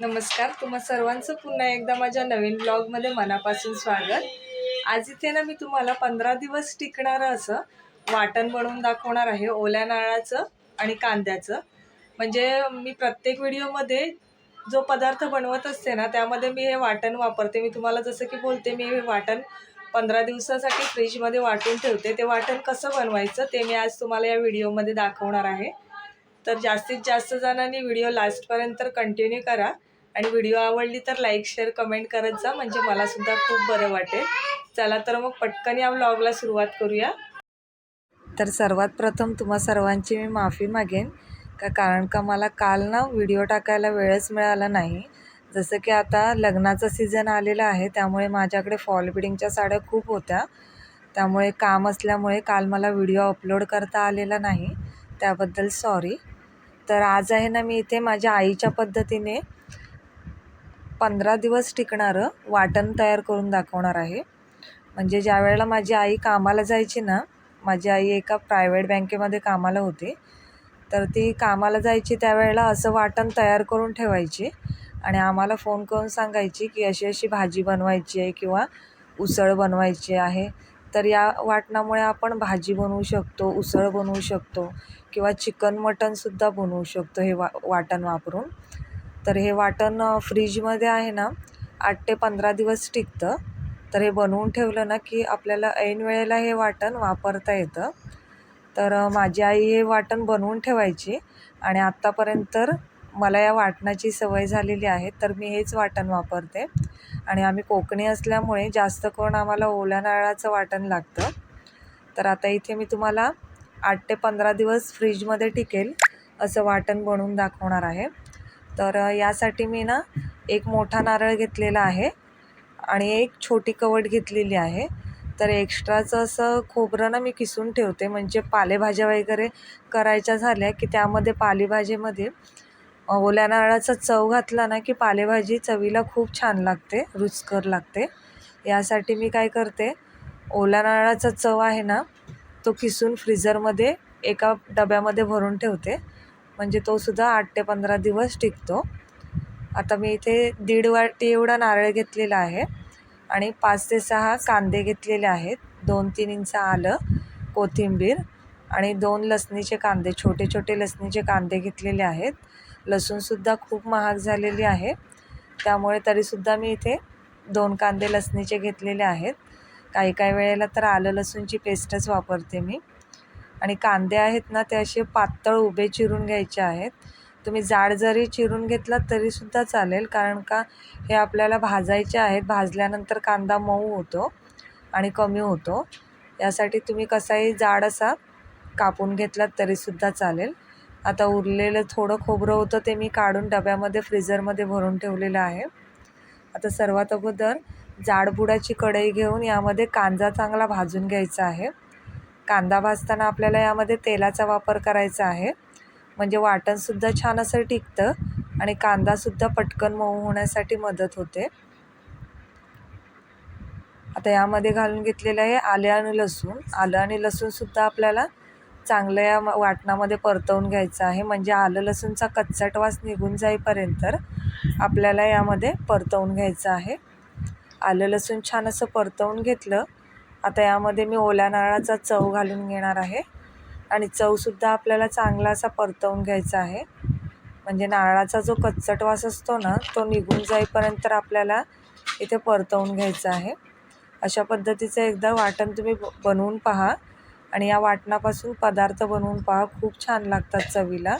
नमस्कार. तुम्हा सर्वांचं पुन्हा एकदा माझ्या नवीन ब्लॉगमध्ये मनापासून स्वागत. आज इथे ना मी तुम्हाला पंधरा दिवस टिकणारं असं वाटण बनवून दाखवणार आहे ओल्या नारळाचं आणि कांद्याचं. म्हणजे मी प्रत्येक व्हिडिओमध्ये जो पदार्थ बनवत असते ना त्यामध्ये मी हे वाटण वापरते. मी तुम्हाला जसं की बोलते मी हे वाटण पंधरा दिवसासाठी फ्रीजमध्ये वाटून ठेवते. ते वाटण कसं बनवायचं ते मी आज तुम्हाला या व्हिडिओमध्ये दाखवणार आहे. तर जास्तीत जास्त जणांनी व्हिडिओ लास्टपर्यंत कंटिन्यू करा. आणि व्हिडिओ आवडली तर लाईक शेअर कमेंट करत जा. म्हणजे मला सुद्धा खूप बरं वाटेल. चला तर मग पटकन या व्लॉगला सुरुवात करूया. तर सर्वात प्रथम तुम्हा सर्वांची मी माफी मागेन का कारण का मला काल ना व्हिडिओ टाकायला वेळच मिळाला नाही. जसं की आता लग्नाचा सीझन आलेला आहे त्यामुळे माझ्याकडे फॉल बिडिंगच्या साड्या खूप होत्या. त्यामुळे काम असल्यामुळे काल मला व्हिडिओ अपलोड करता आलेला नाही. त्याबद्दल सॉरी तर आज आहे ना मी इथे माझ्या आईच्या पद्धतीने पंधरा दिवस टिकणारं वाटण तयार करून दाखवणार आहे. म्हणजे ज्या वेळेला माझी आई कामाला जायची ना माझी आई एका प्रायव्हेट बँकेमध्ये कामाला होती तर ती कामाला जायची त्यावेळेला असं वाटण तयार करून ठेवायची आणि आम्हाला फोन करून सांगायची की अशी अशी भाजी बनवायची आहे किंवा उसळ बनवायची आहे. तर या वाटणामुळे आपण भाजी बनवू शकतो उसळ बनवू शकतो किंवा चिकन मटनसुद्धा बनवू शकतो हे वा वाटण वापरून. तर हे वाटण फ्रीजमध्ये आहे ना आठ ते पंधरा दिवस टिकतं. तर हे बनवून ठेवलं ना की आपल्याला ऐन वेळेला हे वाटण वापरता येतं. तर माझी आई हे वाटण बनवून ठेवायची आणि आत्तापर्यंत मला या वाटणाची सवय झालेली आहे तर मी हेच वाटण वापरते. आणि आम्ही कोकणी असल्यामुळे जास्त करून आम्हाला ओल्या नारळाचं वाटण लागतं. तर आता इथे मी तुम्हाला आठ ते पंधरा दिवस फ्रीजमध्ये टिकेल असं वाटण बनवून दाखवणार आहे. तर यासाठी मी ना एक मोठा नारळ घेतलेला आहे आणि एक छोटी कवट घेतलेली आहे. तर एक्स्ट्राचं असं खोबरं ना मी किसून ठेवते. म्हणजे पालेभाज्या वगैरे करायच्या झाल्या की त्यामध्ये पालेभाजीमध्ये ओल्या नारळाचा चव घातला ना की पालेभाजी चवीला खूप छान लागते रुचकर लागते. यासाठी मी काय करते ओल्या नारळाचा चव आहे ना तो किसून फ्रीझरमध्ये एका डब्यामध्ये भरून ठेवते. म्हणजे तो सुद्धा आठ ते पंधरा दिवस टिकतो. आता मी इथे दीड वाटी एवढा नारळ घेतलेला आहे आणि पाच ते सहा कांदे घेतलेले आहेत. दोन तीन इंच आलं कोथिंबीर आणि दोन लसणीचे कांदे छोटे छोटे लसणीचे कांदे घेतलेले आहेत. लसूणसुद्धा खूप महाग झालेली आहे. त्यामुळे तरीसुद्धा मी इथे दोन कांदे लसणीचे घेतलेले आहेत. काही काही वेळेला तर आलं लसूणची पेस्टच वापरते मी. आणि कांदे आहेत ना ते असे पातळ उभे चिरून घ्यायचे आहेत. तुम्ही जाड जरी चिरून घेतलात तरीसुद्धा चालेल कारण का हे आपल्याला भाजायचे आहेत. भाजल्यानंतर कांदा मऊ होतो आणि कमी होतो. यासाठी तुम्ही कसाही जाड असा कापून घेतलात तरीसुद्धा चालेल. आता उरलेलं थोडं खोबरं होतं ते मी काढून डब्यामध्ये फ्रीझरमध्ये भरून ठेवलेलं आहे. आता सर्वात अगोदर जाडबुडाची कढई घेऊन यामध्ये कांदा चांगला भाजून घ्यायचा आहे. कांदा भाजताना आपल्याला यामध्ये तेलाचा वापर करायचा आहे. म्हणजे वाटणसुद्धा छान असं टिकतं आणि कांदासुद्धा पटकन मऊ होण्यासाठी मदत होते. आता यामध्ये घालून घेतलेलं आहे आले आणि लसूण. आलं आणि लसूणसुद्धा आपल्याला चांगलं या वाटणामध्ये परतवून घ्यायचं आहे. म्हणजे आलं लसूणचा कच्चट वास निघून जाईपर्यंत आपल्याला यामध्ये परतवून घ्यायचं आहे. आलं लसूण छान असं परतवून घेतलं आता यामध्ये मी ओल्या नारळाचा चव घालून घेणार आहे. आणि चवसुद्धा आपल्याला चांगला असा परतवून घ्यायचा आहे. म्हणजे नारळाचा जो कच्चट वास असतो ना तो निघून जाईपर्यंत आपल्याला इथे परतवून घ्यायचा आहे. अशा पद्धतीचं एकदा वाटण तुम्ही बनवून पहा. आणि या वाटणापासून पदार्थ बनवून पहा. खूप छान लागतात चवीला.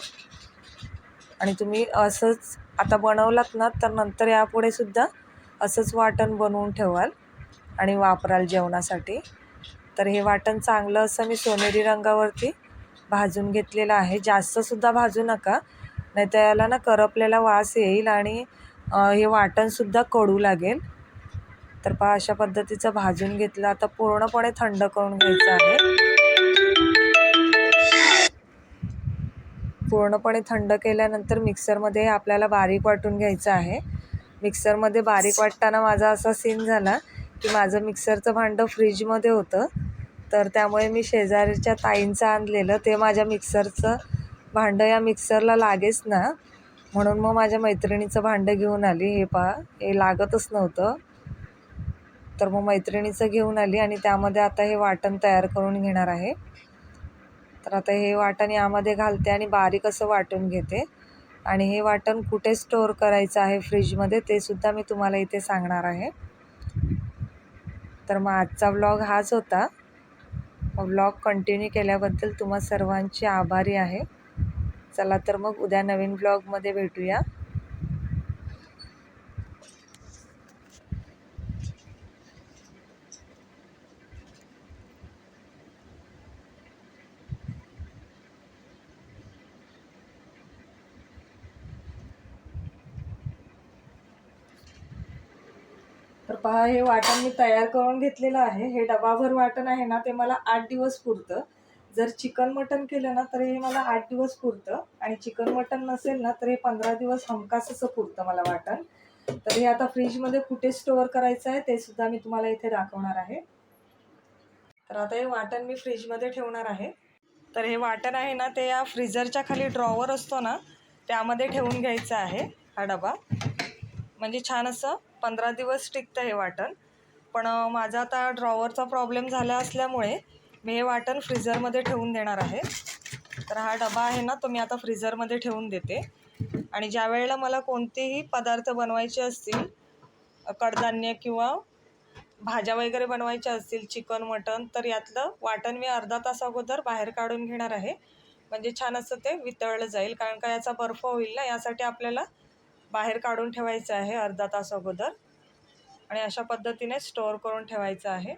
आणि तुम्ही असंच आता बनवलात ना तर नंतर यापुढे सुद्धा असंच वाटण बनवून ठेवाल. आणि वापराल जेवणासाठी. तर हे वाटण चांगलं असं मी सोनेरी रंगावरती भाजून घेतलेलं आहे. जास्तसुद्धा भाजू नका नाही तर याला ना करपलेला वास येईल आणि हे वाटणसुद्धा कडू लागेल. तर पहा अशा पद्धतीचं भाजून घेतलं. आता पूर्णपणे थंड करून घ्यायचं आहे. पूर्णपणे थंड केल्यानंतर मिक्सरमध्ये आपल्याला बारीक वाटून घ्यायचं आहे. मिक्सरमध्ये बारीक वाटताना माझा असा सीन झाला की माझं मिक्सरचं भांडं फ्रीजमध्ये होतं. तर त्यामुळे मी शेजारीच्या ताईंचं आणलेलं. ते माझ्या मिक्सरचं भांडं या मिक्सरला लागेच ना. म्हणून मग माझ्या मैत्रिणीचं भांडं घेऊन आली. हे पहा हे लागतच नव्हतं. तर मग मैत्रिणीचं घेऊन आली आणि त्यामध्ये आता हे वाटण तयार करून घेणार आहे. तर आता हे वाटण यामध्ये घालते आणि बारीक असं वाटून घेते. आणि हे वाटण कुठे स्टोअर करायचं आहे फ्रीजमध्ये ते सुद्धा मी तुम्हाला इथे सांगणार आहे. तर मग आजचा व्लॉग हाच होता. व्लॉग कंटिन्यू केल्याबद्दल तुम्हा सर्वांची आभारी आहे. चला तर मग उद्या नवीन ब्लॉगमध्ये भेटूया. तर पहा हे वाटण मी तयार करून घेतलेलं आहे. हे डबाभर वाटण आहे ना ते मला आठ दिवस पुरतं. जर चिकन मटन केलं ना तर हे मला आठ दिवस पुरतं. आणि चिकन मटन नसेल ना तर हे पंधरा दिवस हमखास असं पुरतं मला वाटण. तर हे आता फ्रीजमध्ये कुठे स्टोअर करायचं आहे ते सुद्धा मी तुम्हाला इथे दाखवणार आहे. तर आता हे वाटण मी फ्रीजमध्ये ठेवणार आहे. तर हे वाटण आहे ना ते या फ्रीजरच्या खाली ड्रॉवर असतो ना त्यामध्ये ठेवून घ्यायचं आहे हा डबा. म्हणजे छान असं पंधरा दिवस टिकतं हे वाटण. पण माझा आता ड्रॉवरचा प्रॉब्लेम झाला असल्यामुळे मी हे वाटण फ्रीझरमध्ये ठेवून देणार आहे. तर हा डबा आहे ना तो मी आता फ्रीझरमध्ये ठेवून देते. आणि ज्या वेळेला मला कोणतेही पदार्थ बनवायचे असतील कडधान्य किंवा भाज्या वगैरे बनवायच्या असतील चिकन मटन तर यातलं वाटण मी अर्धा तास अगोदर बाहेर काढून घेणार आहे. म्हणजे छान असं ते वितळलं जाईल कारण का याचा बर्फ होईल ना यासाठी आपल्याला बाहेर काढून ठेवायचं आहे अर्धा तास अगोदर. आणि अशा पद्धतीने स्टोअर करून ठेवायचं आहे.